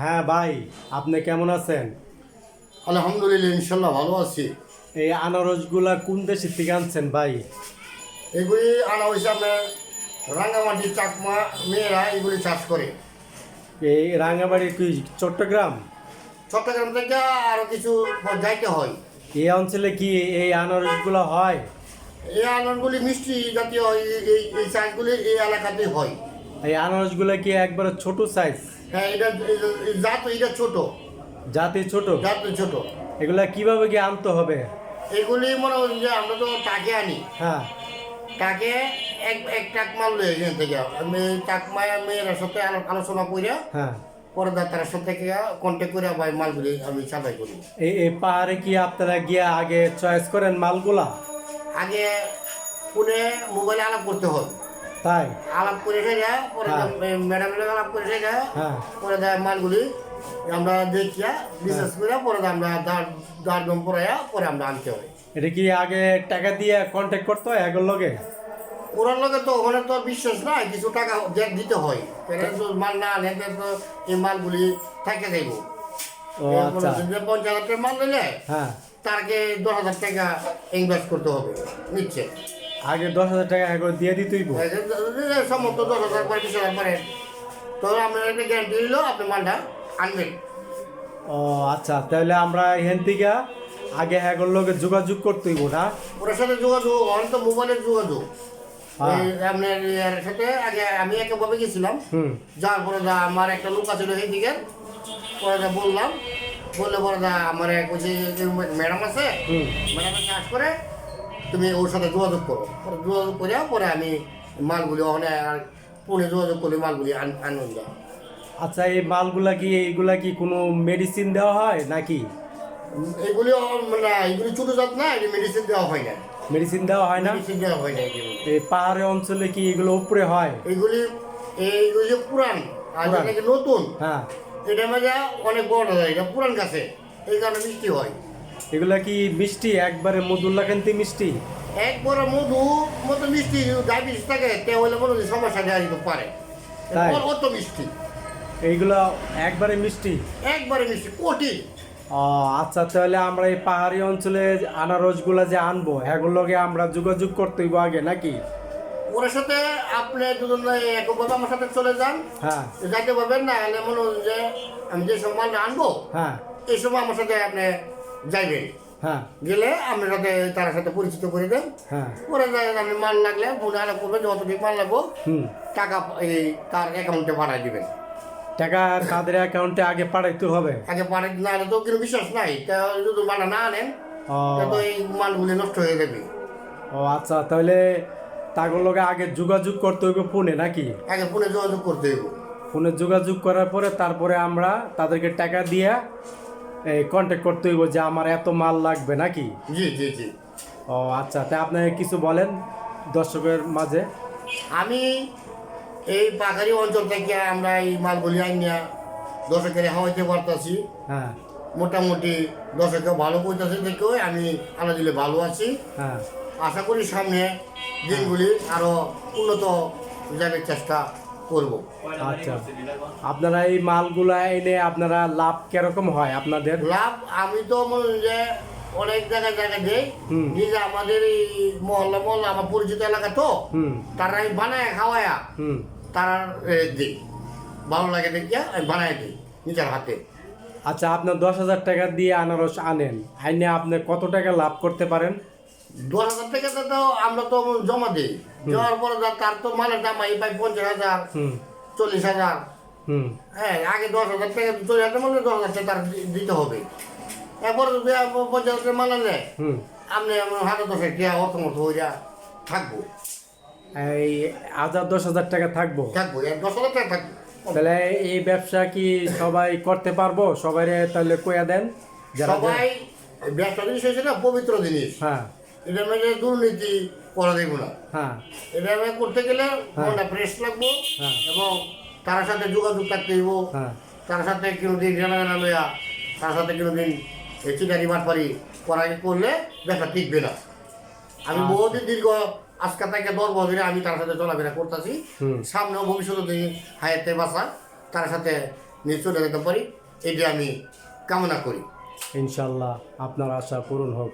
হ্যাঁ ভাই আপনি কেমন আছেন? আলহামদুলিল্লাহ ইনশাল্লাহ ভালো আছি। এই আনারসগুলা কোন দেশের থেকে আনছেন ভাই? এগুলি আনা হয়েছে আপনার রাঙ্গামাটি চাকমা মেয়েরা এগুলি চাষ করে। এই রাঙাবাড়ি কি চট্টগ্রাম? চট্টগ্রাম থেকে আরও কিছু যাইতে হয়। এই অঞ্চলে কি এই আনারসগুলো হয়? এই আনন্দগুলি মিষ্টি জাতীয় এই- এই এই চাষগুলি এই এলাকাতে হয়। এই আনারসগুলো কি একবারে ছোট সাইজ হ্যাঁ এটা জাত এটা ছোট। জাতি ছোট? জাত ছোট। এগুলা কীভাবে কি আনতে হবে? এগুলি মনে হয় যে আমরা তো টাকে আনি। হ্যাঁ। টাকে এক এক টাক মাল লই এখান থেকে। আমি চাকমায় মেয়েরা সাথে আলো- আলোচনা করে হ্যাঁ। পরে তার সাথে কন্ট্যাক্ট করে ভাই মালগুলি আমি সাপ্লাই করি। এই এই পাহাড়ে কি আপনারা গিয়া আগে চয়েস করেন মালগুলা? আগে ফোনে মোবাইলে আলাপ করতে হবে তাই? আলাপ করে সেটা পরে হ্যাঁ। ম্যাডামের আলাপ করে সেটা হ্যাঁ। পরে দেয় মালগুলি আমরা দেখিয়া বিশেষ করে পরে আমরা দাঁড় দাঁড় দম পড়াইয়া পরে আমরা আনতে হয় এটা কি আগে টাকা দিয়ে কন্ট্যাক্ট করতে হয় এগুলোর লগে? ওরার লগে তো ওখানে তো বিশ্বাস নাই কিছু টাকা দিতে হয়। মাল না আনলে তো এই মালগুলি থাকে যাইব। আচ্ছা। পঞ্চাশ হাজার টাকা মাল নিলে হ্যাঁ। তারকে দশ হাজার টাকা ইনভেস্ট করতে হবে নিচ্ছে। আগে দশ হাজার টাকা করে দিয়ে দিতেই সমস্ত দশ হাজার বিশ হাজার পরে তো আপনার একটা গ্যারান্টি দিল আপনি মালটা আনবেন। ও আচ্ছা তাহলে আমরা এখান থেকে আগে হ্যাগোর লগে যোগাযোগ করতে হইব না? ওর সাথে যোগাযোগ অনেক তো মোবাইলের যোগাযোগ। হ্যাঁ। আপনার ইয়ার সাথে আগে আমি একেভাবে গেছিলাম। হুম। যাওয়ার পরে দা আমার একটা লোক আছিল সেই দিকে পরে দা বললাম বললে পরে দা আমার এক ম্যাডাম আছে হুম। ম্যাডামের কাজ করে তুমি ওর সাথে যোগাযোগ করো। পরে যোগাযোগ করে পরে আমি মালগুলি ওখানে আর পুনে যোগাযোগ করলে মালগুলি আন আনন্দ আচ্ছা এই মালগুলা কি এইগুলা কি কোনো মেডিসিন দেওয়া হয় নাকি? এগুলি মানে এগুলি ছোটো জাত না এগুলি মেডিসিন দেওয়া হয় না। মেডিসিন দেওয়া হয় না? মেডিসিন দেওয়া হয় না এগুলি। এই পাহাড়ি অঞ্চলে কি এগুলো উপরে হয়? এইগুলি এইগুলি যে পুরান আর পুরান। যেটা কি নতুন? হ্যাঁ। এটা মানে অনেক বড় হয় এটা পুরান গাছে এই কারণে মিষ্টি হয়। এগুলা কি মিষ্টি? একবারে মধুল্লা কান্তি মিষ্টি? একবারে মধু মতো মিষ্টি ডায়াবেটিস থাকে তে হলে মনে হয় সমস্যা দেওয়া যেতে পারে। তাই? অত মিষ্টি। এইগুলা একবারে মিষ্টি? একবারে মিষ্টি কঠিন ও আচ্ছা তাহলে আমরা এই পাহাড়ি অঞ্চলে আনারসগুলা যে আনব এগুলোকে আমরা যোগাযোগ করতে হইব আগে নাকি? ওর সাথে আপনি দুজন একভাবে আমার সাথে চলে যান। হ্যাঁ। যাইতে পারবেন না হলে মনে হয় যে আমি যে মালটা আনব হ্যাঁ। এই সময় আমার সাথে আপনি যাইবেন হ্যাঁ। গেলে আপনার সাথে তার সাথে পরিচিত করে দেন হ্যাঁ। যায় আপনি মাল লাগলে ফোনে আলাপ করবেন যতটুকু মাল লাগবো টাকা এই তার অ্যাকাউন্টে পাঠাই দিবেন। টাকা তাদের অ্যাকাউন্টে আগে পাঠাইতে হবে? আগে পাঠাই না হলে তো কোনো বিশ্বাস নাই। তা যদি মালটা না আনেন তা এই মালগুলি নষ্ট হয়ে যাবে। ও আচ্ছা তাহলে তাগুলোর লগে আগে যোগাযোগ করতে হইব ফোনে নাকি? আগে ফোনে যোগাযোগ করতে হইব। ফোনে যোগাযোগ করার পরে তারপরে আমরা তাদেরকে টাকা দিয়ে এই কন্ট্যাক্ট করতে হইব যে আমার এত মাল লাগবে নাকি? জি জি জি। ও আচ্ছা তাই আপনি কিছু বলেন দর্শকের মাঝে। আমি এই পাখারি অঞ্চল থেকে আমরা এই মালগুলি আইনিয়া দর্শকের হাওয়াইতে পারতাছি। হ্যাঁ। মোটামুটি দর্শকে ভালো করতেছে দেখেও আমি আল্লাহ দিলে ভালো আছি। হ্যাঁ। আশা করি সামনে দিনগুলি আরও উন্নত যাবার চেষ্টা। করব। আচ্ছা আপনারা এই মালগুলা এনে আপনারা লাভ কীরকম হয় আপনাদের? লাভ আমি তো মনে যে অনেক জায়গায় জায়গায় দেই। নিজে আমাদের এই মহল্লা মহল্লা আমার পরিচিত এলাকা তো তারা আমি বানায় খাওয়ায়া তারা দিই। ভালো লাগে দেখিয়া আমি বানায় দিই নিজের হাতে। আচ্ছা আপনার দশ হাজার টাকা দিয়ে আনারস আনেন। আইনে আপনি কত টাকা লাভ করতে পারেন? দশ হাজার টাকা তো আমরা তো জমা দিই। দেওয়ার পরে যা- তার তো মালের দাম এই পাই পঞ্চাশ হাজার হুম। চল্লিশ হাজার। হুম। হ্যাঁ আগে দশ হাজার টাকা চল্লিশ হাজার মানে দশ হাজার টাকা দিতে হবে। এরপর যদি পঞ্চাশ হাজার আনলে হুম। আপনি হাতে দশ টাকা অত মতো হইয়া থাকব। এই হাজার দশ হাজার টাকা থাকব? থাকব দশ হাজার টাকা থাকব। তাহলে এই ব্যবসা কি সবাই করতে পারব? সবাই তাহলে কইয়া দেন সবাই ব্যবসা জিনিস হয়েছে না পবিত্র জিনিস। হ্যাঁ। এটা মানে দুর্নীতি করা দেবো না। হ্যাঁ। এটা আমি করতে গেলে মনটা ফ্রেশ লাগবো হ্যাঁ। এবং তার সাথে যোগাযোগ থাকতে হইব। হ্যাঁ। তার সাথে কোনোদিন জানা লইয়া তার সাথে কোনোদিন চিটারি বাটপারি করা করলে ব্যবসা টিকবে না। আমি আচ্ছা। বহুদিন দীর্ঘ আজকে থেকে দশ বছরে আমি তার সাথে চলাফেরা করতেছি। হুম। সামনেও ভবিষ্যতে দিন হায়াতে বাসা তার সাথে নিয়ে চলে যেতে পারি এটি আমি কামনা করি। ইনশাল্লাহ আপনার আশা পূরণ হোক।